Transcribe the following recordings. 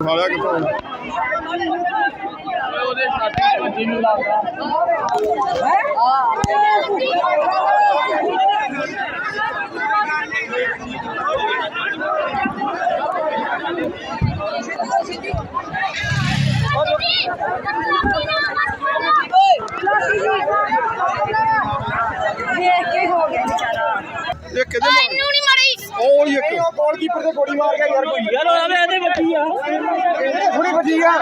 ਸਾਲਿਆ ਕਿੱਥੋਂ ਉਹਦੇ ਸਾਥੀ ਭੱਜੀ ਨੂੰ ਲੱਗਦਾ ਦੇਖ ਕੇ ਹੋ। ਗਿਆ ਵਿਚਾਰਾ ਇਹ ਕਿਹਦੇ ਮਾਰ ਇਹਨੂੰ ਨਹੀਂ ਮੜੀ। ਉਹ ਹੀ ਇੱਕ। ਗੋਲਕੀਪਰ ਤੇ ਗੋਲੀ ਮਾਰ ਗਿਆ ਯਾਰ ਕੋਈ। ਯਾਰ ਉਹ ਇਹਦੇ ਬੱਚੀ ਆ। ਥੋੜੀ ਵੱਜੀ ਆ।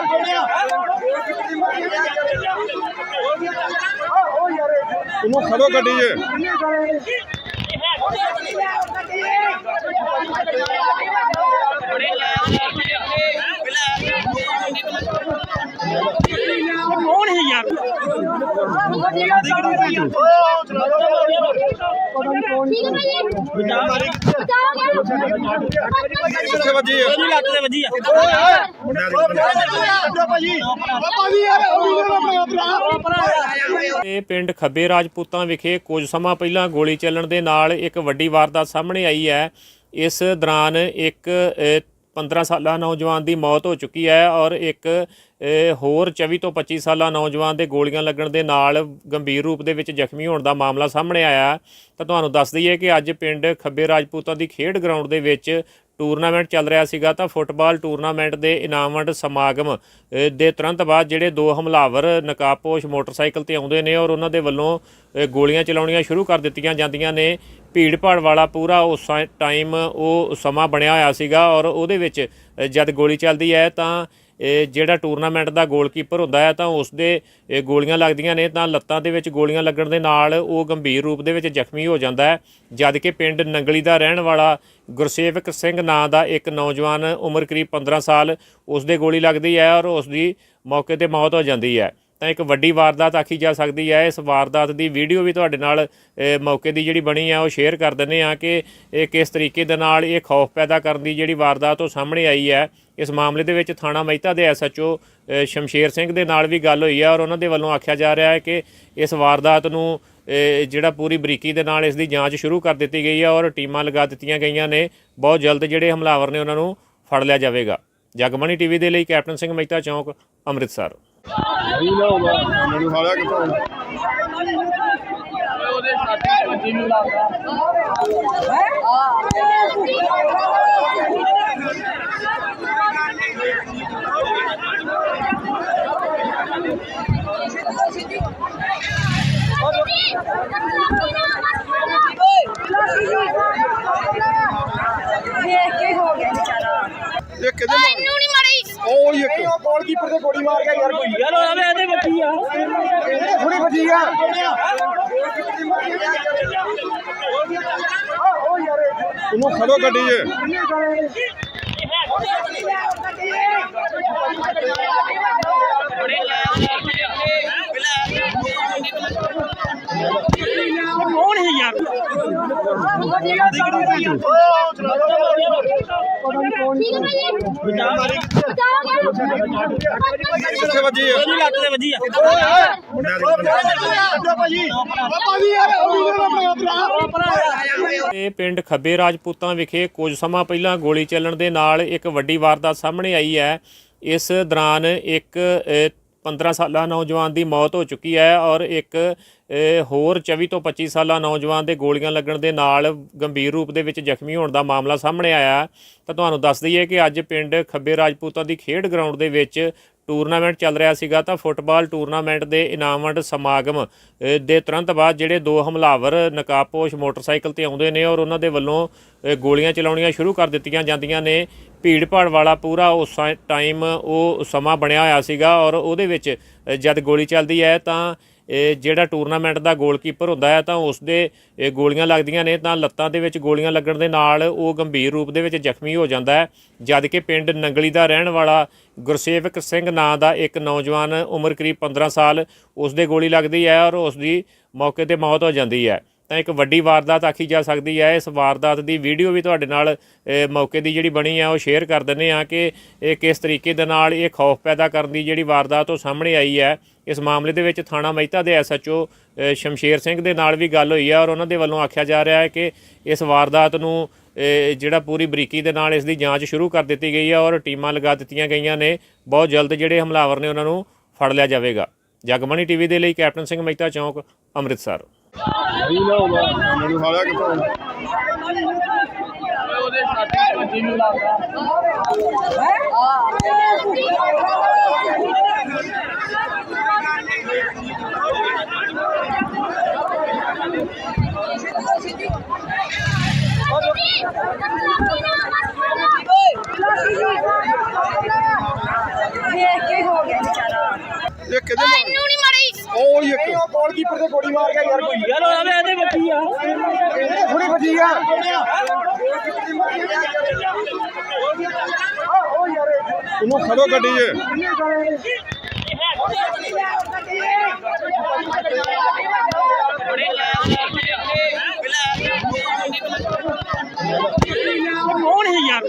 ਇਹਨੂੰ ਖੜੋ ਗੱਡੀ 'ਚ। ਕੌਣ ਹੈ ਯਾਰ? ਕਿੱਥੇ ਵੱਜੀ ਹੈ ਉਹਦੀ ਲੱਤ ਵੱਜੀ ਆ ਇਹ ਪਿੰਡ ਖੱਬੇ ਰਾਜਪੂਤਾਂ ਵਿਖੇ ਕੁਝ ਸਮਾਂ ਪਹਿਲਾਂ ਗੋਲੀ ਚੱਲਣ ਦੇ ਨਾਲ ਇੱਕ ਵੱਡੀ ਵਾਰਦਾਤ ਸਾਹਮਣੇ ਆਈ ਹੈ। ਇਸ ਦੌਰਾਨ ਇੱਕ ਅ, 15 ਸਾਲਾ ਨੌਜਵਾਨ ਦੀ ਮੌਤ ਹੋ ਚੁੱਕੀ ਹੈ ਔਰ ਇੱਕ ਹੋਰ 24 ਤੋਂ 25 ਸਾਲਾ ਨੌਜਵਾਨ ਦੇ ਗੋਲੀਆਂ ਲੱਗਣ ਦੇ ਨਾਲ ਗੰਭੀਰ ਰੂਪ ਦੇ ਵਿੱਚ ਜ਼ਖਮੀ ਹੋਣ ਦਾ ਮਾਮਲਾ ਸਾਹਮਣੇ ਆਇਆ ਤਾਂ ਤੁਹਾਨੂੰ ਦੱਸ ਦਈਏ ਕਿ ਅੱਜ ਪਿੰਡ ਖੱਬੇ ਰਾਜਪੂਤਾਂ ਦੀ ਖੇਡ ਗਰਾਊਂਡ ਦੇ ਵਿੱਚ ਟੂਰਨਾਮੈਂਟ ਚੱਲ ਰਿਹਾ ਸੀਗਾ ਤਾਂ ਫੁੱਟਬਾਲ ਟੂਰਨਾਮੈਂਟ ਦੇ ਇਨਾਮ ਵੰਡ ਸਮਾਗਮ ਦੇ ਤੁਰੰਤ ਬਾਅਦ ਜਿਹੜੇ ਦੋ ਹਮਲਾਵਰ ਨਕਾਬਪੋਸ਼ ਮੋਟਰਸਾਈਕਲ ਤੇ ਆਉਂਦੇ ਨੇ ਔਰ ਉਹਨਾਂ ਦੇ ਵੱਲੋਂ ਗੋਲੀਆਂ ਚਲਾਉਣੀਆਂ ਸ਼ੁਰੂ ਕਰ ਦਿੱਤੀਆਂ ਜਾਂਦੀਆਂ ਨੇ। ਭੀੜ ਭਾੜ ਵਾਲਾ ਪੂਰਾ ਉਸ ਟਾਈਮ ਉਹ ਸਮਾਂ ਬਣਿਆ ਹੋਇਆ ਸੀਗਾ ਔਰ ਉਹਦੇ ਵਿੱਚ ਜਦ ਗੋਲੀ ਚੱਲਦੀ ਹੈ ਤਾਂ ਇਹ ਜਿਹੜਾ ਟੂਰਨਾਮੈਂਟ ਦਾ ਗੋਲਕੀਪਰ ਹੁੰਦਾ ਹੈ ਤਾਂ ਉਸ ਦੇ ਗੋਲੀਆਂ ਲੱਗਦੀਆਂ ਨੇ ਤਾਂ ਲੱਤਾਂ ਦੇ ਵਿੱਚ ਗੋਲੀਆਂ ਲੱਗਣ ਦੇ ਨਾਲ ਉਹ ਗੰਭੀਰ ਰੂਪ ਦੇ ਵਿੱਚ ਜ਼ਖਮੀ ਹੋ ਜਾਂਦਾ ਹੈ। ਜਦ ਕਿ ਪਿੰਡ ਨੰਗਲੀ ਦਾ ਰਹਿਣ ਵਾਲਾ ਗੁਰਸੇਵਕ ਸਿੰਘ ਨਾਂ ਦਾ ਇੱਕ ਨੌਜਵਾਨ ਉਮਰ ਕਰੀਬ 15 ਸਾਲ ਉਸ ਦੇ ਗੋਲੀ ਲੱਗਦੀ ਹੈ ਔਰ ਉਸ ਦੀ ਮੌਕੇ ਤੇ ਮੌਤ ਹੋ ਜਾਂਦੀ ਹੈ। ਤਾਂ ਇੱਕ ਵੱਡੀ ਵਾਰਦਾਤ ਆਖੀ ਜਾ ਸਕਦੀ ਹੈ। ਇਸ ਵਾਰਦਾਤ ਦੀ ਵੀਡੀਓ ਵੀ ਤੁਹਾਡੇ ਨਾਲ ਮੌਕੇ ਦੀ ਜਿਹੜੀ ਬਣੀ ਹੈ ਉਹ ਸ਼ੇਅਰ ਕਰ ਦਿੰਦੇ ਆ ਕਿ ਇਹ ਕਿਸ ਤਰੀਕੇ ਦੇ ਨਾਲ ਇਹ ਖੌਫ ਪੈਦਾ ਕਰਨ ਦੀ ਜਿਹੜੀ ਵਾਰਦਾਤ ਉਹ ਸਾਹਮਣੇ ਆਈ ਹੈ। ਇਸ ਮਾਮਲੇ ਦੇ ਵਿੱਚ ਥਾਣਾ ਮਹਿਤਾ ਦੇ ਐਸਐਚਓ ਸ਼ਮਸ਼ੇਰ ਸਿੰਘ ਦੇ ਨਾਲ ਵੀ ਗੱਲ ਹੋਈ ਹੈ ਔਰ ਉਹਨਾਂ ਦੇ ਵੱਲੋਂ ਆਖਿਆ ਜਾ ਰਿਹਾ ਹੈ ਕਿ ਇਸ ਵਾਰਦਾਤ ਨੂੰ ਜਿਹੜਾ ਪੂਰੀ ਬਰੀਕੀ ਦੇ ਨਾਲ ਇਸ ਦੀ ਜਾਂਚ ਸ਼ੁਰੂ ਕਰ ਦਿੱਤੀ ਗਈ ਹੈ ਔਰ ਟੀਮਾਂ ਲਗਾ ਦਿੱਤੀਆਂ ਗਈਆਂ ਨੇ। ਬਹੁਤ ਜਲਦ ਜਿਹੜੇ ਹਮਲਾਵਰ ਨੇ ਉਹਨਾਂ ਨੂੰ ਫੜ ਲਿਆ ਜਾਵੇਗਾ। ਜਗਮਣੀ ਟੀਵੀ ਦੇ ਲਈ ਕੈਪਟਨ ਸਿੰਘ ਮਹਿਤਾ ਚੌਂਕ, ਅੰਮ੍ਰਿਤਸਰ। ਨਹੀਂ ਨਾ ਹੋਗਾ ਮੈਨੂੰ ਸਾਲਿਆ ਕਿੱਥੋਂ? ਉਹਦੇ ਸਾਥੀ ਭੱਜੀ ਨੂੰ ਲੱਗਦਾ ਹੋ ਇਹ ਕਿਹਦੇ ਮੜੀ ਉਹ ਇੱਕ। ਗੋਲਕੀਪਰ ਤੇ ਗੋਲੀ ਮਾਰ ਗਿਆ ਯਾਰ ਕੋਈ। ਯਾਰ ਉਹ ਇਹਦੇ ਬੱਚੀ ਆ। ਥੋੜੀ ਵੱਜੀ ਆ। ਇਹਨੂੰ ਖੜੋ ਗੱਡੀ 'ਚ। ਕਿੱਥੇ ਵੱਜੀ ਹੈ ਉਹਦੀ ਲੱਤ ਤੇ ਵੱਜੀ ਆ? ਇਹ ਪਿੰਡ ਖੱਬੇ ਰਾਜਪੂਤਾਂ ਵਿਖੇ ਕੁਝ ਸਮਾਂ ਪਹਿਲਾਂ ਗੋਲੀ ਚੱਲਣ ਦੇ ਨਾਲ ਇੱਕ ਵੱਡੀ ਵਾਰਦਾਤ ਸਾਹਮਣੇ ਆਈ ਹੈ। ਇਸ ਦੌਰਾਨ ਇੱਕ ਅ, 15 ਸਾਲਾ ਨੌਜਵਾਨ ਦੀ ਮੌਤ ਹੋ ਚੁੱਕੀ ਹੈ ਔਰ ਇੱਕ ਹੋਰ 24 ਤੋਂ 25 ਸਾਲਾ ਨੌਜਵਾਨ ਦੇ ਗੋਲੀਆਂ ਲੱਗਣ ਦੇ ਨਾਲ ਗੰਭੀਰ ਰੂਪ ਦੇ ਵਿੱਚ ਜ਼ਖਮੀ ਹੋਣ ਦਾ ਮਾਮਲਾ ਸਾਹਮਣੇ ਆਇਆ ਤਾਂ ਤੁਹਾਨੂੰ ਦੱਸ ਦਈਏ ਕਿ ਅੱਜ ਪਿੰਡ ਖੱਬੇ ਰਾਜਪੂਤਾਂ ਦੀ ਖੇਡ ਗਰਾਊਂਡ ਦੇ ਵਿੱਚ ਟੂਰਨਾਮੈਂਟ ਚੱਲ ਰਿਹਾ ਸੀਗਾ। ਤਾਂ ਫੁੱਟਬਾਲ ਟੂਰਨਾਮੈਂਟ ਦੇ ਇਨਾਮ ਵੰਡ ਸਮਾਗਮ ਦੇ ਤੁਰੰਤ ਬਾਅਦ ਜਿਹੜੇ ਦੋ ਹਮਲਾਵਰ ਨਕਾਬਪੋਸ਼ ਮੋਟਰਸਾਈਕਲ ਤੇ ਆਉਂਦੇ ਨੇ ਔਰ ਉਹਨਾਂ ਦੇ ਵੱਲੋਂ ਗੋਲੀਆਂ ਚਲਾਉਣੀਆਂ ਸ਼ੁਰੂ ਕਰ ਦਿੱਤੀਆਂ ਜਾਂਦੀਆਂ ਨੇ। ਭੀੜ ਭਾੜ ਵਾਲਾ ਪੂਰਾ ਉਸ ਟਾਈਮ ਉਹ ਸਮਾਂ ਬਣਿਆ ਹੋਇਆ ਸੀਗਾ ਔਰ ਉਹਦੇ ਵਿੱਚ ਜਦ ਗੋਲੀ ਚੱਲਦੀ ਹੈ ਤਾਂ ਇਹ ਜਿਹੜਾ ਟੂਰਨਾਮੈਂਟ ਦਾ ਗੋਲਕੀਪਰ ਹੁੰਦਾ ਹੈ, ਤਾਂ ਉਸ ਦੇ ਇਹ ਗੋਲੀਆਂ ਲੱਗਦੀਆਂ ਨੇ, ਤਾਂ ਲੱਤਾਂ ਦੇ ਵਿੱਚ ਗੋਲੀਆਂ ਲੱਗਣ ਦੇ ਨਾਲ ਉਹ ਗੰਭੀਰ ਰੂਪ ਦੇ ਵਿੱਚ ਜ਼ਖਮੀ ਹੋ ਜਾਂਦਾ ਹੈ। ਜਦ ਕਿ ਪਿੰਡ ਨੰਗਲੀ ਦਾ ਰਹਿਣ ਵਾਲਾ ਗੁਰਸੇਵਕ ਸਿੰਘ ਨਾਂ ਦਾ ਇੱਕ ਨੌਜਵਾਨ ਉਮਰ ਕਰੀਬ 15 ਸਾਲ ਉਸ ਦੇ ਗੋਲੀ ਲੱਗਦੀ ਹੈ ਔਰ ਉਸ ਦੀ ਮੌਕੇ ਤੇ ਮੌਤ ਹੋ ਜਾਂਦੀ ਹੈ। ਤਾਂ ਇੱਕ ਵੱਡੀ ਵਾਰਦਾਤ ਆਖੀ ਜਾ ਸਕਦੀ ਹੈ। ਇਸ ਵਾਰਦਾਤ ਦੀ ਵੀਡੀਓ ਵੀ ਤੁਹਾਡੇ ਨਾਲ ਮੌਕੇ ਦੀ ਜਿਹੜੀ ਬਣੀ ਹੈ ਉਹ ਸ਼ੇਅਰ ਕਰ ਦਿੰਦੇ ਆ ਕਿ ਇਹ ਕਿਸ ਤਰੀਕੇ ਦੇ ਨਾਲ ਇਹ ਖੌਫ ਪੈਦਾ ਕਰਨ ਦੀ ਜਿਹੜੀ ਵਾਰਦਾਤ ਉਹ ਸਾਹਮਣੇ ਆਈ ਹੈ। ਇਸ ਮਾਮਲੇ ਦੇ ਵਿੱਚ ਥਾਣਾ ਮਹਿਤਾ ਦੇ ਐਸਐਚਓ ਸ਼ਮਸ਼ੇਰ ਸਿੰਘ ਦੇ ਨਾਲ ਵੀ ਗੱਲ ਹੋਈ ਹੈ ਔਰ ਉਹਨਾਂ ਦੇ ਵੱਲੋਂ ਆਖਿਆ ਜਾ ਰਿਹਾ ਹੈ ਕਿ ਇਸ ਵਾਰਦਾਤ ਨੂੰ ਜਿਹੜਾ ਪੂਰੀ ਬਰੀਕੀ ਦੇ ਨਾਲ ਇਸ ਦੀ ਜਾਂਚ ਸ਼ੁਰੂ ਕਰ ਦਿੱਤੀ ਗਈ ਹੈ ਔਰ ਟੀਮਾਂ ਲਗਾ ਦਿੱਤੀਆਂ ਗਈਆਂ ਨੇ। ਬਹੁਤ ਜਲਦ ਜਿਹੜੇ ਹਮਲਾਵਰ ਨੇ ਉਹਨਾਂ ਨੂੰ ਫੜ ਲਿਆ ਜਾਵੇਗਾ। ਜਗਮਣੀ ਟੀਵੀ ਦੇ ਲਈ ਕੈਪਟਨ ਸਿੰਘ ਮਹਿਤਾ ਚੌਂਕ, ਅੰਮ੍ਰਿਤਸਰ। ਨਹੀਂ ਨਾ ਹੋਗਾ ਉਹਨਾਂ ਨੂੰ ਹਾਲਿਆ ਕਿੱਥੋਂ ਉਹਦੇ ਸਾਥੀ ਬੱਜੀ ਨੂੰ ਲੱਗਦਾ ਦੇਖ ਕੇ ਹੋ ਗਿਆ ਵਿਚਾਰਾ? ਇਹ ਕਿਹਦੇ ਮਾਰ ਇਹਨੂੰ ਨਹੀਂ ਮਾਰੀ। ਉਹ ਹੀ ਨਹੀਂ ਇੱਕ ਗੋਲਕੀਪਰ ਤੇ ਗੋਲੀ ਮਾਰ ਗਿਆ ਯਾਰ ਕੋਈ। ਯਾਰ ਉਹਦੇ ਇਹਦੇ ਬੱਚੀ ਆ। ਇਹਦੇ ਥੋੜੀ ਵੱਜੀ ਆ। ਉਹ ਯਾਰ ਇਹਨੂੰ ਖੜੋ ਗੱਡੀ 'ਚ। ਕੌਣ ਹੈ ਯਾਰ?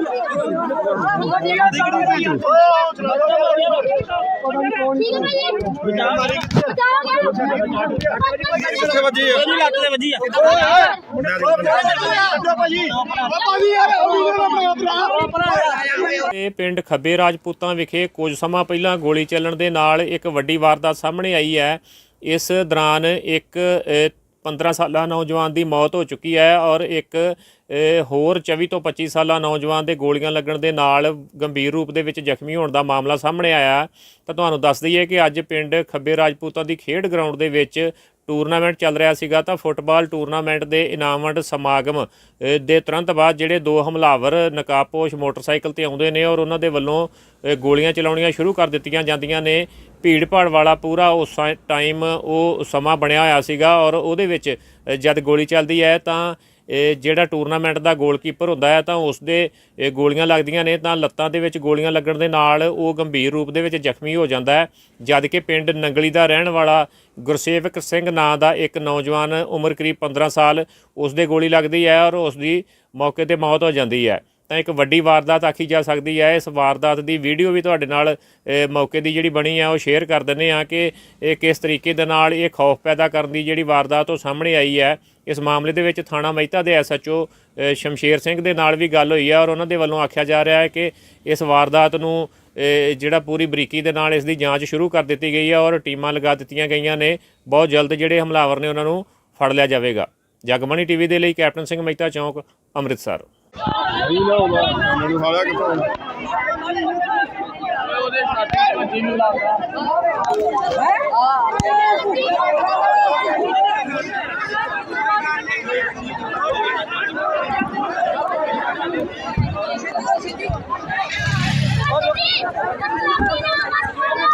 ਕਿੱਥੇ ਵੱਜੀ ਹੈ ਲੱਤ ਤੇ ਵੱਜੀ ਆ ਇਹ ਪਿੰਡ ਖੱਬੇ ਰਾਜਪੂਤਾਂ ਵਿਖੇ ਕੁਝ ਸਮਾਂ ਪਹਿਲਾਂ ਗੋਲੀ ਚੱਲਣ ਦੇ ਨਾਲ ਇੱਕ ਵੱਡੀ ਵਾਰਦਾਤ ਸਾਹਮਣੇ ਆਈ ਹੈ। ਇਸ ਦੌਰਾਨ ਇੱਕ ਅ, 15 ਸਾਲਾ ਨੌਜਵਾਨ ਦੀ ਮੌਤ ਹੋ ਚੁੱਕੀ ਹੈ ਔਰ ਇੱਕ ਹੋਰ 24 ਤੋਂ 25 ਸਾਲਾ ਨੌਜਵਾਨ ਦੇ ਗੋਲੀਆਂ ਲੱਗਣ ਦੇ ਨਾਲ ਗੰਭੀਰ ਰੂਪ ਦੇ ਵਿੱਚ ਜ਼ਖਮੀ ਹੋਣ ਦਾ ਮਾਮਲਾ ਸਾਹਮਣੇ ਆਇਆ ਤਾਂ ਤੁਹਾਨੂੰ ਦੱਸ ਦਈਏ ਕਿ ਅੱਜ ਪਿੰਡ ਖੱਬੇ ਰਾਜਪੂਤਾਂ ਦੀ ਖੇਡ ਗਰਾਊਂਡ ਦੇ ਵਿੱਚ ਟੂਰਨਾਮੈਂਟ ਚੱਲ ਰਿਹਾ ਸੀਗਾ ਤਾਂ ਫੁੱਟਬਾਲ ਟੂਰਨਾਮੈਂਟ ਦੇ ਇਨਾਮ ਵੰਡ ਸਮਾਗਮ ਦੇ ਤੁਰੰਤ ਬਾਅਦ ਜਿਹੜੇ ਦੋ ਹਮਲਾਵਰ ਨਕਾਬਪੋਸ਼ ਮੋਟਰਸਾਈਕਲ ਤੇ ਆਉਂਦੇ ਨੇ ਔਰ ਉਹਨਾਂ ਦੇ ਵੱਲੋਂ ਗੋਲੀਆਂ ਚਲਾਉਣੀਆਂ ਸ਼ੁਰੂ ਕਰ ਦਿੱਤੀਆਂ ਜਾਂਦੀਆਂ ਨੇ। ਭੀੜ ਭਾੜ ਵਾਲਾ ਪੂਰਾ ਉਸ ਟਾਈਮ ਉਹ ਸਮਾਂ ਬਣਿਆ ਹੋਇਆ ਸੀਗਾ ਔਰ ਉਹਦੇ ਵਿੱਚ ਜਦ ਗੋਲੀ ਚੱਲਦੀ ਹੈ ਤਾਂ ਇਹ ਜਿਹੜਾ ਟੂਰਨਾਮੈਂਟ ਦਾ ਗੋਲਕੀਪਰ ਹੁੰਦਾ ਹੈ ਤਾਂ ਉਸ ਦੇ ਇਹ ਗੋਲੀਆਂ ਲੱਗਦੀਆਂ ਨੇ, ਤਾਂ ਲੱਤਾਂ ਦੇ ਵਿੱਚ ਗੋਲੀਆਂ ਲੱਗਣ ਦੇ ਨਾਲ ਉਹ ਗੰਭੀਰ ਰੂਪ ਦੇ ਵਿੱਚ ਜ਼ਖਮੀ ਹੋ ਜਾਂਦਾ ਹੈ। ਜਦ ਕਿ ਪਿੰਡ ਨੰਗਲੀ ਦਾ ਰਹਿਣ ਵਾਲਾ ਗੁਰਸੇਵਕ ਸਿੰਘ ਨਾਂ ਦਾ ਇੱਕ ਨੌਜਵਾਨ ਉਮਰ ਕਰੀਬ 15 ਸਾਲ ਉਸ ਦੇ ਗੋਲੀ ਲੱਗਦੀ ਹੈ ਔਰ ਉਸ ਦੀ ਮੌਕੇ ਤੇ ਮੌਤ ਹੋ ਜਾਂਦੀ ਹੈ। ਤਾਂ ਇੱਕ ਵੱਡੀ ਵਾਰਦਾਤ ਆਖੀ ਜਾ ਸਕਦੀ ਹੈ। ਇਸ ਵਾਰਦਾਤ ਦੀ ਵੀਡੀਓ ਵੀ ਤੁਹਾਡੇ ਨਾਲ ਮੌਕੇ ਦੀ ਜਿਹੜੀ ਬਣੀ ਆ, ਉਹ ਸ਼ੇਅਰ ਕਰ ਦਿੰਦੇ ਆ ਕਿ ਇਹ ਕਿਸ ਤਰੀਕੇ ਦੇ ਨਾਲ ਇਹ ਖੌਫ ਪੈਦਾ ਕਰਨ ਦੀ ਜਿਹੜੀ ਵਾਰਦਾਤ ਉਹ ਸਾਹਮਣੇ ਆਈ ਹੈ। ਇਸ ਮਾਮਲੇ ਦੇ ਵਿੱਚ ਥਾਣਾ ਮਹਿਤਾ ਦੇ ਐਸਐਚਓ ਸ਼ਮਸ਼ੇਰ ਸਿੰਘ ਦੇ ਨਾਲ ਵੀ ਗੱਲ ਹੋਈ ਹੈ ਔਰ ਉਹਨਾਂ ਦੇ ਵੱਲੋਂ ਆਖਿਆ ਜਾ ਰਿਹਾ ਹੈ ਕਿ ਇਸ ਵਾਰਦਾਤ ਨੂੰ ਜਿਹੜਾ ਪੂਰੀ ਬਰੀਕੀ ਦੇ ਨਾਲ ਇਸ ਦੀ ਜਾਂਚ ਸ਼ੁਰੂ ਕਰ ਦਿੱਤੀ ਗਈ ਹੈ ਔਰ ਟੀਮਾਂ ਲਗਾ ਦਿੱਤੀਆਂ ਗਈਆਂ ਨੇ। ਬਹੁਤ ਜਲਦ ਜਿਹੜੇ ਹਮਲਾਵਰ ਨੇ ਉਹਨਾਂ ਨੂੰ ਫੜ ਲਿਆ ਜਾਵੇਗਾ। ਜਗਮਣੀ ਟੀਵੀ ਦੇ ਲਈ ਕੈਪਟਨ ਸਿੰਘ ਮਹਿਤਾ ਚੌਂਕ, ਅੰਮ੍ਰਿਤਸਰ। ਨਹੀਂ ਨਾ ਹੋਗਾ ਉਹਨਾਂ ਨੂੰ ਹਾਲਿਆ ਕਿੱਥੋਂ ਉਹਦੇ ਸਾਥੀ ਬੱਜੀ ਨੂੰ ਲੱਗਦਾ ਦੇਖ ਕੇ ਹੋ ਗਿਆ ਵਿਚਾਰਾ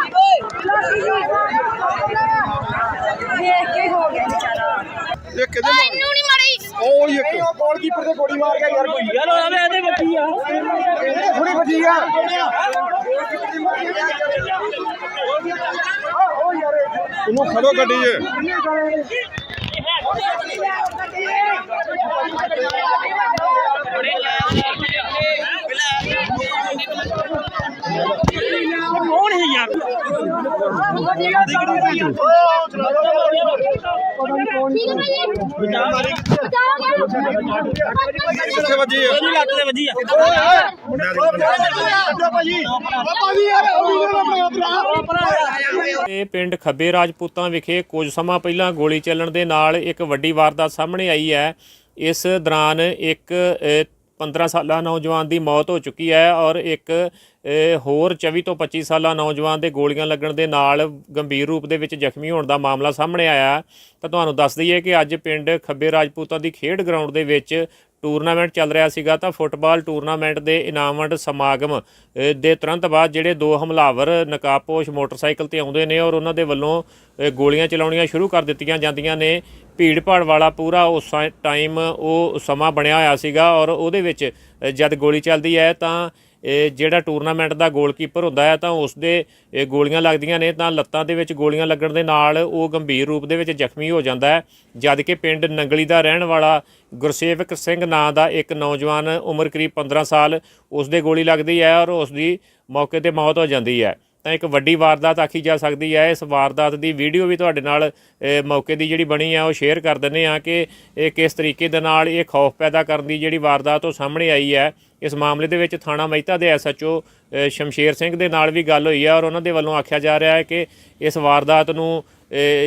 ਇਹ ਕਿਹਦੇ ਮਾਰ ਇਹਨੂੰ ਨਹੀਂ ਮਾਰੀ ਉਹ ਹੀ ਨਹੀਂ ਇੱਕ। ਉਹ ਗੋਲਕੀਪਰ ਤੇ ਗੋਲੀ ਮਾਰ ਗਿਆ ਯਾਰ ਕੋਈ। ਯਾਰ ਉਹਦੇ ਇਹਦੇ ਬੱਚੀ ਆ। ਇਹਦੇ ਥੋੜੀ ਵੱਜੀ ਆ। ਉਹ ਯਾਰ ਇਹਨੂੰ ਖੜੋ ਗੱਡੀ 'ਚ। ਯਾਰ। ਕਿੱਥੇ ਵੱਜੀ ਹੈ ਉਹਦੀ ਲੱਤ ਤੇ ਵੱਜੀ ਆ ਇਹ ਪਿੰਡ ਖੱਬੇ ਰਾਜਪੂਤਾਂ ਵਿਖੇ ਕੁਝ ਸਮਾਂ ਪਹਿਲਾਂ ਗੋਲੀ ਚੱਲਣ ਦੇ ਨਾਲ ਇੱਕ ਵੱਡੀ ਵਾਰਦਾਤ ਸਾਹਮਣੇ ਆਈ ਹੈ। ਇਸ ਦੌਰਾਨ ਇੱਕ 15 ਸਾਲਾ ਨੌਜਵਾਨ ਦੀ ਮੌਤ ਹੋ ਚੁੱਕੀ ਹੈ ਔਰ ਇੱਕ ਹੋਰ 24 ਤੋਂ 25 ਸਾਲਾ ਨੌਜਵਾਨ ਦੇ ਗੋਲੀਆਂ ਲੱਗਣ ਦੇ ਨਾਲ ਗੰਭੀਰ ਰੂਪ ਦੇ ਵਿੱਚ ਜ਼ਖਮੀ ਹੋਣ ਦਾ ਮਾਮਲਾ ਸਾਹਮਣੇ ਆਇਆ ਤਾਂ ਤੁਹਾਨੂੰ ਦੱਸ ਦਈਏ ਕਿ ਅੱਜ ਪਿੰਡ ਖੱਬੇ ਰਾਜਪੂਤਾਂ ਦੀ ਖੇਡ ਗਰਾਊਂਡ ਦੇ ਵਿੱਚ ਟੂਰਨਾਮੈਂਟ ਚੱਲ ਰਿਹਾ ਸੀਗਾ ਤਾਂ ਫੁੱਟਬਾਲ ਟੂਰਨਾਮੈਂਟ ਦੇ ਇਨਾਮ ਵੰਡ ਸਮਾਗਮ ਦੇ ਤੁਰੰਤ ਬਾਅਦ ਜਿਹੜੇ ਦੋ ਹਮਲਾਵਰ ਨਕਾਬਪੋਸ਼ ਮੋਟਰਸਾਈਕਲ ਤੇ ਆਉਂਦੇ ਨੇ ਔਰ ਉਹਨਾਂ ਦੇ ਵੱਲੋਂ ਗੋਲੀਆਂ ਚਲਾਉਣੀਆਂ ਸ਼ੁਰੂ ਕਰ ਦਿੱਤੀਆਂ ਜਾਂਦੀਆਂ ਨੇ। ਭੀੜ ਭਾੜ ਵਾਲਾ ਪੂਰਾ ਉਸ ਟਾਈਮ ਉਹ ਸਮਾਂ ਬਣਿਆ ਹੋਇਆ ਸੀਗਾ ਔਰ ਉਹਦੇ ਵਿੱਚ ਜਦ ਗੋਲੀ ਚੱਲਦੀ ਹੈ ਤਾਂ ਇਹ ਜਿਹੜਾ ਟੂਰਨਾਮੈਂਟ ਦਾ ਗੋਲਕੀਪਰ ਹੁੰਦਾ ਹੈ ਤਾਂ ਉਸ ਦੇ ਇਹ ਗੋਲੀਆਂ ਲੱਗਦੀਆਂ ਨੇ ਤਾਂ ਲੱਤਾਂ ਦੇ ਵਿੱਚ ਗੋਲੀਆਂ ਲੱਗਣ ਦੇ ਨਾਲ ਉਹ ਗੰਭੀਰ ਰੂਪ ਦੇ ਵਿੱਚ ਜ਼ਖਮੀ ਹੋ ਜਾਂਦਾ ਹੈ। ਜਦ ਕਿ ਪਿੰਡ ਨੰਗਲੀ ਦਾ ਰਹਿਣ ਵਾਲਾ ਗੁਰਸੇਵਕ ਸਿੰਘ ਨਾਂ ਦਾ ਇੱਕ ਨੌਜਵਾਨ ਉਮਰ ਕਰੀਬ 15 ਸਾਲ ਉਸ ਦੇ ਗੋਲੀ ਲੱਗਦੀ ਹੈ ਔਰ ਉਸ ਦੀ ਮੌਕੇ ਤੇ ਮੌਤ ਹੋ ਜਾਂਦੀ ਹੈ। ਤਾਂ ਇੱਕ ਵੱਡੀ ਵਾਰਦਾਤ ਆਖੀ ਜਾ ਸਕਦੀ ਹੈ। ਇਸ ਵਾਰਦਾਤ ਦੀ ਵੀਡੀਓ ਵੀ ਤੁਹਾਡੇ ਨਾਲ ਮੌਕੇ ਦੀ ਜਿਹੜੀ ਬਣੀ ਆ, ਉਹ ਸ਼ੇਅਰ ਕਰ ਦਿੰਦੇ ਆ ਕਿ ਇਹ ਕਿਸ ਤਰੀਕੇ ਦੇ ਨਾਲ ਇਹ ਖੌਫ ਪੈਦਾ ਕਰਨ ਦੀ ਜਿਹੜੀ ਵਾਰਦਾਤ ਉਹ ਸਾਹਮਣੇ ਆਈ ਹੈ। ਇਸ ਮਾਮਲੇ ਦੇ ਵਿੱਚ ਥਾਣਾ ਮਹਿਤਾ ਦੇ ਐਸਐਚਓ ਸ਼ਮਸ਼ੇਰ ਸਿੰਘ ਦੇ ਨਾਲ ਵੀ ਗੱਲ ਹੋਈ ਹੈ ਔਰ ਉਹਨਾਂ ਦੇ ਵੱਲੋਂ ਆਖਿਆ ਜਾ ਰਿਹਾ ਹੈ ਕਿ ਇਸ ਵਾਰਦਾਤ ਨੂੰ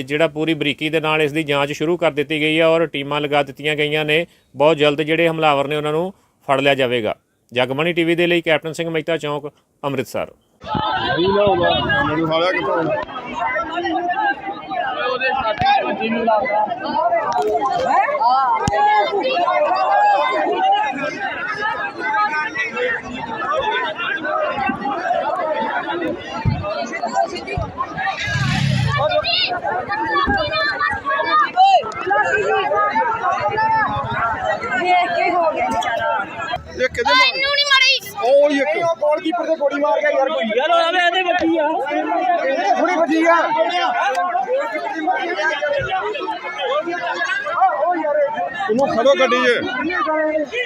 ਜਿਹੜਾ ਪੂਰੀ ਬਰੀਕੀ ਦੇ ਨਾਲ ਇਸ ਦੀ ਜਾਂਚ ਸ਼ੁਰੂ ਕਰ ਦਿੱਤੀ ਗਈ ਹੈ ਔਰ ਟੀਮਾਂ ਲਗਾ ਦਿੱਤੀਆਂ ਗਈਆਂ ਨੇ। ਬਹੁਤ ਜਲਦ ਜਿਹੜੇ ਹਮਲਾਵਰ ਨੇ ਉਹਨਾਂ ਨੂੰ ਫੜ ਲਿਆ ਜਾਵੇਗਾ। ਜਗਮਣੀ ਟੀਵੀ ਦੇ ਲਈ ਕੈਪਟਨ ਸਿੰਘ ਮਹਿਤਾ ਚੌਂਕ, ਅੰਮ੍ਰਿਤਸਰ। ਨਹੀਂ ਨਾ ਹੋਗਾ ਮੈਨੂੰ ਹਾਲਿਆ ਕਿੱਥੋਂ ਉਹਦੇ ਭੱਜੀ ਨੂੰ ਲੱਗਦਾ ਦੇਖ ਕੇ ਹੋ ਇਹ ਕਿਹਦੇ ਮਾਰੀ ਉਹ ਹੀ ਇੱਕ ਉਹ ਗੋਲਕੀਪਰ ਤੇ ਗੋਲੀ ਮਾਰ ਗਿਆ ਯਾਰ ਕੋਈ। ਯਾਰ ਉਹਦੇ ਇਹਦੇ ਬੱਚੀ ਆ। ਇਹਦੇ ਥੋੜੀ ਵੱਜੀ ਆ। ਉਹ ਯਾਰ ਇਹਨੂੰ ਖੜੋ ਗੱਡੀ 'ਚ।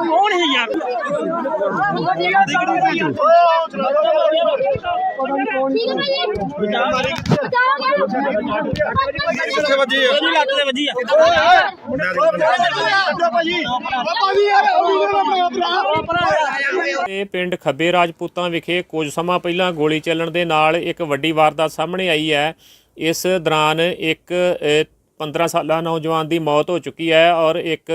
ਕੌਣ ਹੈ ਯਾਰ? ਕਿੱਥੇ ਵੱਜੀ ਹੈ ਉਹਦੀ ਲੱਤ ਤੇ ਵੱਜੀ ਆ ਇਹ ਪਿੰਡ ਖੱਬੇ ਰਾਜਪੂਤਾਂ ਵਿਖੇ ਕੁਝ ਸਮਾਂ ਪਹਿਲਾਂ ਗੋਲੀ ਚੱਲਣ ਦੇ ਨਾਲ ਇੱਕ ਵੱਡੀ ਵਾਰਦਾਤ ਸਾਹਮਣੇ ਆਈ ਹੈ। ਇਸ ਦੌਰਾਨ ਇੱਕ ਅ, 15 ਸਾਲਾ ਨੌਜਵਾਨ ਦੀ ਮੌਤ ਹੋ ਚੁੱਕੀ ਹੈ ਔਰ ਇੱਕ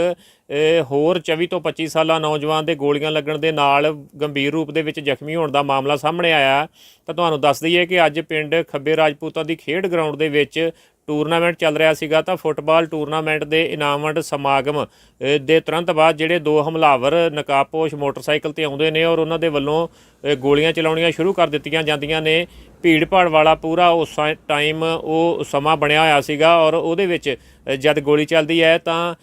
ਹੋਰ 24 ਤੋਂ 25 ਸਾਲਾ ਨੌਜਵਾਨ ਦੇ ਗੋਲੀਆਂ ਲੱਗਣ ਦੇ ਨਾਲ ਗੰਭੀਰ ਰੂਪ ਦੇ ਵਿੱਚ ਜ਼ਖਮੀ ਹੋਣ ਦਾ ਮਾਮਲਾ ਸਾਹਮਣੇ ਆਇਆ ਤਾਂ ਤੁਹਾਨੂੰ ਦੱਸ ਦਈਏ ਕਿ ਅੱਜ ਪਿੰਡ ਖੱਬੇ ਰਾਜਪੂਤਾਂ ਦੀ ਖੇਡ ਗਰਾਊਂਡ ਦੇ ਵਿੱਚ ਟੂਰਨਾਮੈਂਟ ਚੱਲ ਰਿਹਾ ਸੀਗਾ। ਤਾਂ ਫੁੱਟਬਾਲ ਟੂਰਨਾਮੈਂਟ ਦੇ ਇਨਾਮ ਵੰਡ ਸਮਾਗਮ ਦੇ ਤੁਰੰਤ ਬਾਅਦ ਜਿਹੜੇ ਦੋ ਹਮਲਾਵਰ ਨਕਾਬਪੋਸ਼ ਮੋਟਰਸਾਈਕਲ ਤੇ ਆਉਂਦੇ ਨੇ ਔਰ ਉਹਨਾਂ ਦੇ ਵੱਲੋਂ ਗੋਲੀਆਂ ਚਲਾਉਣੀਆਂ ਸ਼ੁਰੂ ਕਰ ਦਿੱਤੀਆਂ ਜਾਂਦੀਆਂ ਨੇ। ਭੀੜ ਭਾੜ ਵਾਲਾ ਪੂਰਾ ਉਸ ਟਾਈਮ ਉਹ ਸਮਾਂ ਬਣਿਆ ਹੋਇਆ ਸੀਗਾ ਔਰ ਉਹਦੇ ਵਿੱਚ ਜਦ ਗੋਲੀ ਚੱਲਦੀ ਹੈ ਤਾਂ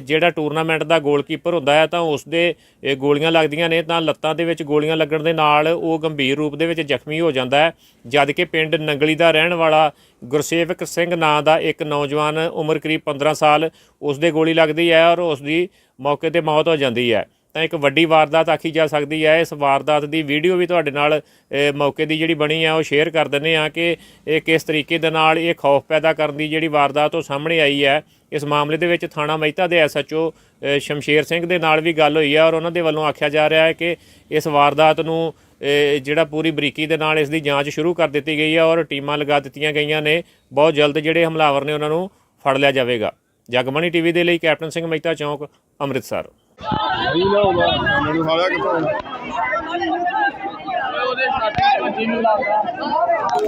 ਜਿਹੜਾ ਟੂਰਨਾਮੈਂਟ ਦਾ ਗੋਲਕੀਪਰ ਹੁੰਦਾ ਹੈ ਤਾਂ ਉਸ ਦੇ ਇਹ ਗੋਲੀਆਂ ਲੱਗਦੀਆਂ ਨੇ ਤਾਂ ਲੱਤਾਂ ਦੇ ਵਿੱਚ ਗੋਲੀਆਂ ਲੱਗਣ ਦੇ ਨਾਲ ਉਹ ਗੰਭੀਰ ਰੂਪ ਦੇ ਵਿੱਚ ਜ਼ਖਮੀ ਹੋ ਜਾਂਦਾ ਹੈ। ਜਦ ਕਿ ਪਿੰਡ ਨੰਗਲੀ ਦਾ ਰਹਿਣ ਵਾਲਾ ਗੁਰਸੇਵਕ ਸਿੰਘ ਨਾਂ ਦਾ ਇੱਕ ਨੌਜਵਾਨ ਉਮਰ ਕਰੀਬ 15 ਸਾਲ ਉਸ ਦੇ ਗੋਲੀ ਲੱਗਦੀ ਹੈ ਔਰ ਉਸ ਦੀ ਮੌਕੇ ਤੇ ਮੌਤ ਹੋ ਜਾਂਦੀ ਹੈ। ਤਾਂ ਇੱਕ ਵੱਡੀ ਵਾਰਦਾਤ ਆਖੀ ਜਾ ਸਕਦੀ ਹੈ। ਇਸ ਵਾਰਦਾਤ ਦੀ ਵੀਡੀਓ ਵੀ ਤੁਹਾਡੇ ਨਾਲ ਮੌਕੇ ਦੀ ਜਿਹੜੀ ਬਣੀ ਆ, ਉਹ ਸ਼ੇਅਰ ਕਰ ਦਿੰਦੇ ਆ ਕਿ ਇਹ ਕਿਸ ਤਰੀਕੇ ਦੇ ਨਾਲ ਇਹ ਖੌਫ ਪੈਦਾ ਕਰਨ ਦੀ ਜਿਹੜੀ ਵਾਰਦਾਤ ਉਹ ਸਾਹਮਣੇ ਆਈ ਹੈ। ਇਸ ਮਾਮਲੇ ਦੇ ਵਿੱਚ ਥਾਣਾ ਮਹਿਤਾ ਦੇ ਐਸਐਚਓ ਸ਼ਮਸ਼ੇਰ ਸਿੰਘ ਦੇ ਨਾਲ ਵੀ ਗੱਲ ਹੋਈ ਹੈ ਔਰ ਉਹਨਾਂ ਦੇ ਵੱਲੋਂ ਆਖਿਆ ਜਾ ਰਿਹਾ ਹੈ ਕਿ ਇਸ ਵਾਰਦਾਤ ਨੂੰ ਜਿਹੜਾ ਪੂਰੀ ਬਰੀਕੀ ਦੇ ਨਾਲ ਇਸ ਦੀ ਜਾਂਚ ਸ਼ੁਰੂ ਕਰ ਦਿੱਤੀ ਗਈ ਹੈ ਔਰ ਟੀਮਾਂ ਲਗਾ ਦਿੱਤੀਆਂ ਗਈਆਂ ਨੇ। ਬਹੁਤ ਜਲਦ ਜਿਹੜੇ ਹਮਲਾਵਰ ਨੇ ਉਹਨਾਂ ਨੂੰ ਫੜ ਲਿਆ ਜਾਵੇਗਾ। ਜਗਮਣੀ ਟੀਵੀ ਦੇ ਲਈ ਕੈਪਟਨ ਸਿੰਘ ਮਹਿਤਾ ਚੌਂਕ, ਅੰਮ੍ਰਿਤਸਰ। ਨਹੀਂ ਨਾ ਹੋਗਾ ਮੈਨੂੰ ਹਾਲਿਆ ਕਿੱਥੋਂ ਉਹਦੇ ਸਾਡੀ ਭੱਜੀ ਨੂੰ ਲੱਗਦਾ ਹੋ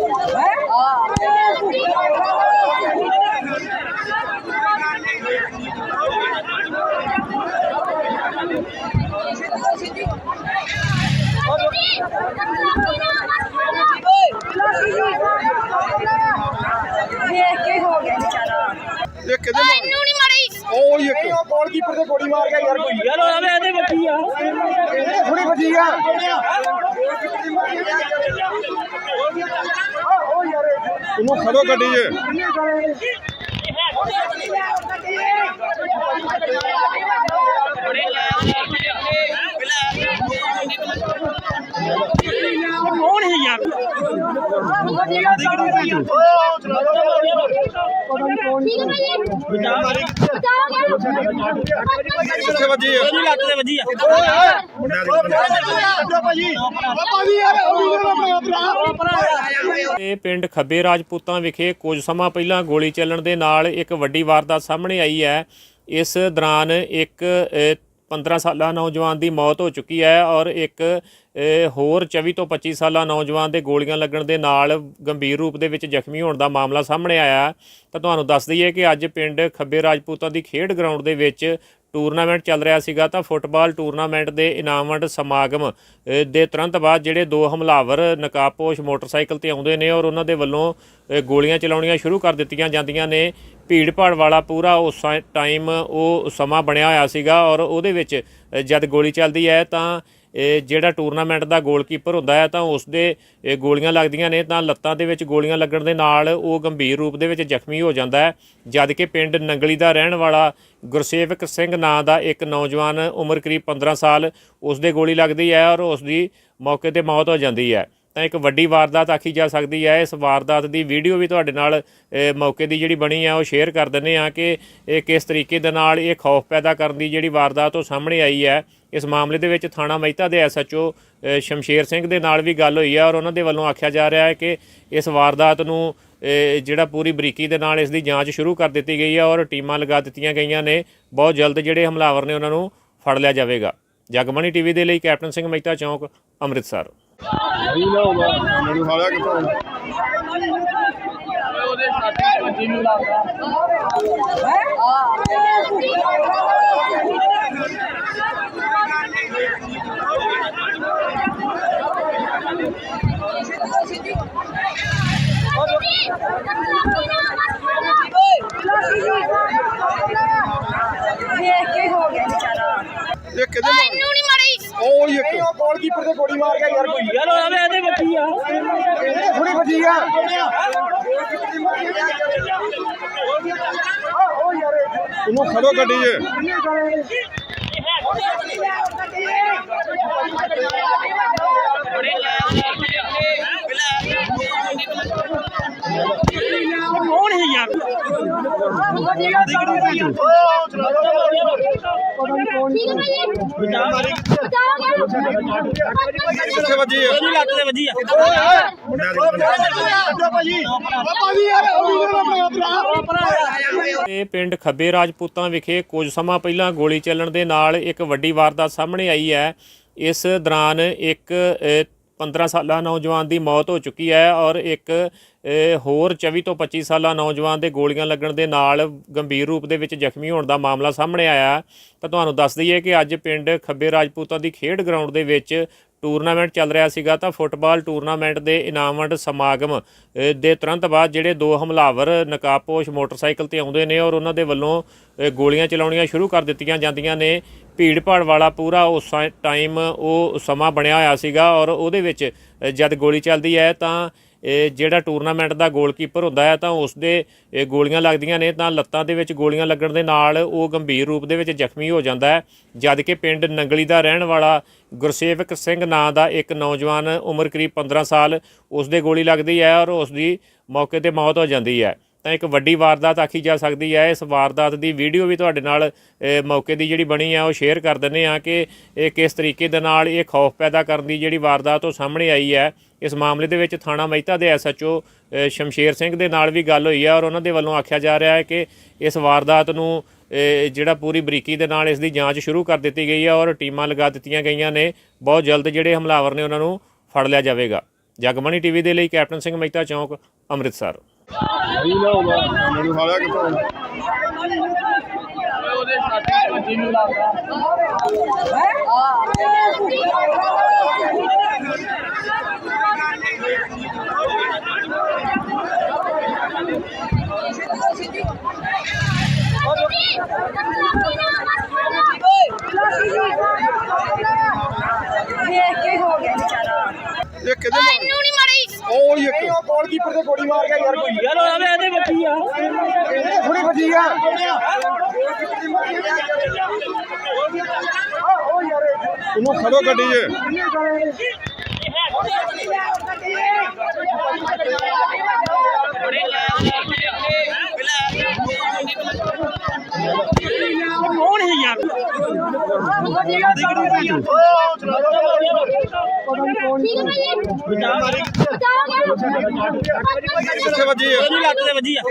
ਇਹ ਕਿਹਦੇ ਨਹੀਂ ਮਾਰੀ ਉਹ ਹੀ ਇੱਕ। ਉਹ ਗੋਲਕੀਪਰ ਤੇ ਗੋਲੀ ਮਾਰ ਗਿਆ ਯਾਰ ਕੋਈ। ਯਾਰ ਉਹਦੇ ਇਹਦੇ ਬੱਚੀ ਆ। ਇਹਦੇ ਥੋੜੀ ਵੱਜੀ ਆ। ਉਹ ਯਾਰ ਇਹਨੂੰ ਖੜੋ ਗੱਡੀ 'ਚ ਕੌਣ ਹੈ ਯਾਰ। ਕਿੱਥੇ ਵੱਜੀ ਹੈ ਉਹਦੀ ਲੱਤ ਤੇ ਵੱਜੀ ਆ ਇਹ ਪਿੰਡ ਖੱਬੇ ਰਾਜਪੂਤਾਂ ਵਿਖੇ ਕੁਝ ਸਮਾਂ ਪਹਿਲਾਂ ਗੋਲੀ ਚੱਲਣ ਦੇ ਨਾਲ ਇੱਕ ਵੱਡੀ ਵਾਰਦਾਤ ਸਾਹਮਣੇ ਆਈ ਹੈ। ਇਸ ਦੌਰਾਨ ਇੱਕ 15 ਸਾਲਾ ਨੌਜਵਾਨ ਦੀ ਮੌਤ ਹੋ ਚੁੱਕੀ ਹੈ ਔਰ ਇੱਕ ਹੋਰ 24 ਤੋਂ 25 ਸਾਲਾ ਨੌਜਵਾਨ ਦੇ ਗੋਲੀਆਂ ਲੱਗਣ ਦੇ ਨਾਲ ਗੰਭੀਰ ਰੂਪ ਦੇ ਵਿੱਚ ਜ਼ਖਮੀ ਹੋਣ ਦਾ ਮਾਮਲਾ ਸਾਹਮਣੇ ਆਇਆ ਤਾਂ ਤੁਹਾਨੂੰ ਦੱਸ ਦਈਏ ਕਿ ਅੱਜ ਪਿੰਡ ਖੱਬੇ ਰਾਜਪੂਤਾਂ ਦੀ ਖੇਡ ਗਰਾਊਂਡ ਦੇ ਵਿੱਚ ਟੂਰਨਾਮੈਂਟ ਚੱਲ ਰਿਹਾ ਸੀਗਾ ਤਾਂ ਫੁੱਟਬਾਲ ਟੂਰਨਾਮੈਂਟ ਦੇ ਇਨਾਮ ਵੰਡ ਸਮਾਗਮ ਦੇ ਤੁਰੰਤ ਬਾਅਦ ਜਿਹੜੇ ਦੋ ਹਮਲਾਵਰ ਨਕਾਬਪੋਸ਼ ਮੋਟਰਸਾਈਕਲ ਤੇ ਆਉਂਦੇ ਨੇ ਔਰ ਉਹਨਾਂ ਦੇ ਵੱਲੋਂ ਗੋਲੀਆਂ ਚਲਾਉਣੀਆਂ ਸ਼ੁਰੂ ਕਰ ਦਿੱਤੀਆਂ ਜਾਂਦੀਆਂ ਨੇ। ਭੀੜ ਭਾੜ ਵਾਲਾ ਪੂਰਾ ਉਸ ਟਾਈਮ ਉਹ ਸਮਾਂ ਬਣਿਆ ਹੋਇਆ ਸੀਗਾ ਔਰ ਉਹਦੇ ਵਿੱਚ ਜਦ ਗੋਲੀ ਚੱਲਦੀ ਹੈ ਤਾਂ ਜਿਹੜਾ ਟੂਰਨਾਮੈਂਟ ਦਾ ਗੋਲਕੀਪਰ ਹੁੰਦਾ ਹੈ ਤਾਂ ਉਸ ਦੇ ਇਹ ਗੋਲੀਆਂ ਲੱਗਦੀਆਂ ਨੇ ਤਾਂ ਲੱਤਾਂ ਦੇ ਵਿੱਚ ਗੋਲੀਆਂ ਲੱਗਣ ਦੇ ਨਾਲ ਉਹ ਗੰਭੀਰ ਰੂਪ ਦੇ ਵਿੱਚ ਜ਼ਖਮੀ ਹੋ ਜਾਂਦਾ ਹੈ। ਜਦ ਕਿ ਪਿੰਡ ਨੰਗਲੀ ਦਾ ਰਹਿਣ ਵਾਲਾ ਗੁਰਸੇਵਕ ਸਿੰਘ ਨਾਂ ਦਾ ਇੱਕ ਨੌਜਵਾਨ ਉਮਰ ਕਰੀਬ 15 ਸਾਲ ਉਸ ਦੇ ਗੋਲੀ ਲੱਗਦੀ ਹੈ ਔਰ ਉਸ ਦੀ ਮੌਕੇ ਤੇ ਮੌਤ ਹੋ ਜਾਂਦੀ ਹੈ। ਤਾਂ ਇੱਕ ਵੱਡੀ ਵਾਰਦਾਤ ਆਖੀ ਜਾ ਸਕਦੀ ਹੈ। ਇਸ ਵਾਰਦਾਤ ਦੀ ਵੀਡੀਓ ਵੀ ਤੁਹਾਡੇ ਨਾਲ ਮੌਕੇ ਦੀ ਜਿਹੜੀ ਬਣੀ ਆ, ਉਹ ਸ਼ੇਅਰ ਕਰ ਦਿੰਨੇ ਆ ਕਿ ਇਹ ਕਿਸ ਤਰੀਕੇ ਦੇ ਨਾਲ ਇਹ ਖੌਫ ਪੈਦਾ ਕਰਨ ਦੀ ਜਿਹੜੀ ਵਾਰਦਾਤ ਉਹ ਸਾਹਮਣੇ ਆਈ ਹੈ। ਇਸ ਮਾਮਲੇ ਦੇ ਵਿੱਚ ਥਾਣਾ ਮਹਿਤਾ ਦੇ ਐਸਐਚਓ ਸ਼ਮਸ਼ੇਰ ਸਿੰਘ ਦੇ ਨਾਲ ਵੀ ਗੱਲ ਹੋਈ ਹੈ ਔਰ ਉਹਨਾਂ ਦੇ ਵੱਲੋਂ ਆਖਿਆ ਜਾ ਰਿਹਾ ਹੈ ਕਿ ਇਸ ਵਾਰਦਾਤ ਨੂੰ ਜਿਹੜਾ ਪੂਰੀ ਬਰੀਕੀ ਦੇ ਨਾਲ ਇਸ ਦੀ ਜਾਂਚ ਸ਼ੁਰੂ ਕਰ ਦਿੱਤੀ ਗਈ ਹੈ ਔਰ ਟੀਮਾਂ ਲਗਾ ਦਿੱਤੀਆਂ ਗਈਆਂ ਨੇ। ਬਹੁਤ ਜਲਦ ਜਿਹੜੇ ਹਮਲਾਵਰ ਨੇ ਉਹਨਾਂ ਨੂੰ ਫੜ ਲਿਆ ਜਾਵੇਗਾ। ਜਗਮਣੀ ਟੀਵੀ ਦੇ ਲਈ ਕੈਪਟਨ ਸਿੰਘ ਮਹਿਤਾ ਚੌਂਕ, ਅੰਮ੍ਰਿਤਸਰ। ਨਹੀਂ ਨਾ ਹੋਗਾ ਮੈਨੂੰ ਹਾਲਿਆ ਕਿੱਥੋਂ ਉਹਦੇ ਸਾਥੀ ਭੱਜੀ ਨੂੰ ਲੱਗਦਾ ਦੇਖ ਕੇ ਇਹ ਕਿਹਦੇ ਮਾਰ ਇਹਨੂੰ ਨਹੀਂ ਮਾਰੀ ਉਹ ਇੱਕ। ਉਹ ਗੋਲਕੀਪਰ ਤੇ ਗੋਲੀ ਮਾਰ ਗਿਆ ਯਾਰ ਕੋਈ। ਯਾਰ ਉਹਦੇ ਇਹਦੇ ਵੱਜੀ ਆ। ਥੋੜੀ ਵੱਜੀ ਆ। ਉਹ ਯਾਰ ਇਹਨੂੰ ਖੜੋ ਗੱਡੀ 'ਚ। ਕੌਣ ਹੈ ਯਾਰ? ਕਿੱਥੇ ਵੱਜੀ ਹੈ ਇਹਦੀ ਲੱਤ ਤੇ ਵੱਜੀ ਆ ਇਹ ਪਿੰਡ ਖੱਬੇ ਰਾਜਪੂਤਾਂ ਵਿਖੇ ਕੁਝ ਸਮਾਂ ਪਹਿਲਾਂ ਗੋਲੀ ਚੱਲਣ ਦੇ ਨਾਲ ਇੱਕ ਵੱਡੀ ਵਾਰਦਾਤ ਸਾਹਮਣੇ ਆਈ ਹੈ। ਇਸ ਦੌਰਾਨ ਇੱਕ 15 ਸਾਲਾ ਨੌਜਵਾਨ ਦੀ ਮੌਤ ਹੋ ਚੁੱਕੀ ਹੈ ਔਰ ਇੱਕ ਹੋਰ 24 ਤੋਂ 25 ਸਾਲਾ ਨੌਜਵਾਨ ਦੇ ਗੋਲੀਆਂ ਲੱਗਣ ਦੇ ਨਾਲ ਗੰਭੀਰ ਰੂਪ ਦੇ ਵਿੱਚ ਜ਼ਖਮੀ ਹੋਣ ਦਾ ਮਾਮਲਾ ਸਾਹਮਣੇ ਆਇਆ ਤਾਂ ਤੁਹਾਨੂੰ ਦੱਸ ਦਈਏ ਕਿ ਅੱਜ ਪਿੰਡ ਖੱਬੇ ਰਾਜਪੂਤਾਂ ਦੀ ਖੇਡ ਗਰਾਊਂਡ ਦੇ ਵਿੱਚ ਟੂਰਨਾਮੈਂਟ ਚੱਲ ਰਿਹਾ ਸੀਗਾ ਤਾਂ ਫੁੱਟਬਾਲ ਟੂਰਨਾਮੈਂਟ ਦੇ ਇਨਾਮ ਵੰਡ ਸਮਾਗਮ ਦੇ ਤੁਰੰਤ ਬਾਅਦ ਜਿਹੜੇ ਦੋ ਹਮਲਾਵਰ ਨਕਾਬਪੋਸ਼ ਮੋਟਰਸਾਈਕਲ ਤੇ ਆਉਂਦੇ ਨੇ ਔਰ ਉਹਨਾਂ ਦੇ ਵੱਲੋਂ ਗੋਲੀਆਂ ਚਲਾਉਣੀਆਂ ਸ਼ੁਰੂ ਕਰ ਦਿੱਤੀਆਂ ਜਾਂਦੀਆਂ ਨੇ। ਭੀੜ ਭਾੜ ਵਾਲਾ ਪੂਰਾ ਉਸ ਟਾਈਮ ਉਹ ਸਮਾਂ ਬਣਿਆ ਹੋਇਆ ਸੀਗਾ ਔਰ ਉਹਦੇ ਵਿੱਚ ਜਦ ਗੋਲੀ ਚੱਲਦੀ ਹੈ ਤਾਂ ਜਿਹੜਾ ਟੂਰਨਾਮੈਂਟ ਦਾ ਗੋਲਕੀਪਰ ਹੁੰਦਾ ਹੈ ਤਾਂ ਉਸ ਦੇ ਗੋਲੀਆਂ ਲੱਗਦੀਆਂ ਨੇ ਤਾਂ ਲੱਤਾਂ ਦੇ ਵਿੱਚ ਗੋਲੀਆਂ ਲੱਗਣ ਦੇ ਨਾਲ ਉਹ ਗੰਭੀਰ ਰੂਪ ਦੇ ਵਿੱਚ ਜ਼ਖਮੀ ਹੋ ਜਾਂਦਾ ਹੈ। ਜਦ ਕਿ ਪਿੰਡ ਨੰਗਲੀ ਦਾ ਰਹਿਣ ਵਾਲਾ ਗੁਰਸੇਵਕ ਸਿੰਘ ਨਾਂ ਦਾ ਇੱਕ ਨੌਜਵਾਨ ਉਮਰ ਕਰੀਬ 15 ਸਾਲ ਉਸ ਦੇ ਗੋਲੀ ਲੱਗਦੀ ਹੈ ਔਰ ਉਸ ਦੀ ਮੌਕੇ ਤੇ ਮੌਤ ਹੋ ਜਾਂਦੀ ਹੈ। ਤਾਂ ਇੱਕ ਵੱਡੀ ਵਾਰਦਾਤ ਆਖੀ ਜਾ ਸਕਦੀ ਹੈ। ਇਸ ਵਾਰਦਾਤ ਦੀ ਵੀਡੀਓ ਵੀ ਤੁਹਾਡੇ ਨਾਲ ਮੌਕੇ ਦੀ ਜਿਹੜੀ ਬਣੀ ਆ, ਉਹ ਸ਼ੇਅਰ ਕਰ ਦਿੰਨੇ ਆ ਕਿ ਇਹ ਕਿਸ ਤਰੀਕੇ ਦੇ ਨਾਲ ਇਹ ਖੌਫ ਪੈਦਾ ਕਰਨ ਦੀ ਜਿਹੜੀ ਵਾਰਦਾਤ ਉਹ ਸਾਹਮਣੇ ਆਈ ਹੈ। ਇਸ ਮਾਮਲੇ ਦੇ ਵਿੱਚ ਥਾਣਾ ਮਹਿਤਾ ਦੇ ਐਸਐਚਓ ਸ਼ਮਸ਼ੇਰ ਸਿੰਘ ਦੇ ਨਾਲ ਵੀ ਗੱਲ ਹੋਈ ਹੈ ਔਰ ਉਹਨਾਂ ਦੇ ਵੱਲੋਂ ਆਖਿਆ ਜਾ ਰਿਹਾ ਹੈ ਕਿ ਇਸ ਵਾਰਦਾਤ ਨੂੰ ਜਿਹੜਾ ਪੂਰੀ ਬਰੀਕੀ ਦੇ ਨਾਲ ਇਸ ਦੀ ਜਾਂਚ ਸ਼ੁਰੂ ਕਰ ਦਿੱਤੀ ਗਈ ਹੈ ਔਰ ਟੀਮਾਂ ਲਗਾ ਦਿੱਤੀਆਂ ਗਈਆਂ ਨੇ। ਬਹੁਤ ਜਲਦ ਜਿਹੜੇ ਹਮਲਾਵਰ ਨੇ ਉਹਨਾਂ ਨੂੰ ਫੜ ਲਿਆ ਜਾਵੇਗਾ। ਜਗਮਣੀ ਟੀਵੀ ਦੇ ਲਈ ਕੈਪਟਨ ਸਿੰਘ ਮਹਿਤਾ ਚੌਂਕ, ਅੰਮ੍ਰਿਤਸਰ। ਨਹੀਂ ਨਾ ਹੋਗਾ ਮੈਨੂੰ ਹਾਲਿਆ ਕਿੱਥੋਂ ਉਹਦੇ ਸਾਥੀ ਭੱਜੀ ਨੂੰ ਲੱਗਦਾ ਦੇਖ ਕੇ ਹੋ ਗਿਆ ਵਿਚਾਰਾ। ਇਹ ਕਿਹਦੇ ਮਾਰ ਇਹਨੂੰ ਨਹੀਂ ਮਾਰੀ ਉਹ ਹੀ ਇੱਕ। ਉਹ ਗੋਲਕੀਪਰ ਤੇ ਗੋਲੀ ਮਾਰ ਗਿਆ ਯਾਰ ਕੋਈ। ਯਾਰ ਉਹਦੇ ਇਹਦੇ ਵੱਜੀ ਆ। ਥੋੜੀ ਵੱਜੀ ਆ। ਉਹ ਯਾਰ ਇਹਨੂੰ ਖੜੋ ਗੱਡੀ 'ਚ। ਕੌਣ ਹੈ ਯਾਰ ਕਿੱਥੇ ਵੱਜੀ ਹੈ ਇਹਦੀ ਲੱਤ ਤੇ ਵੱਜੀ ਆ?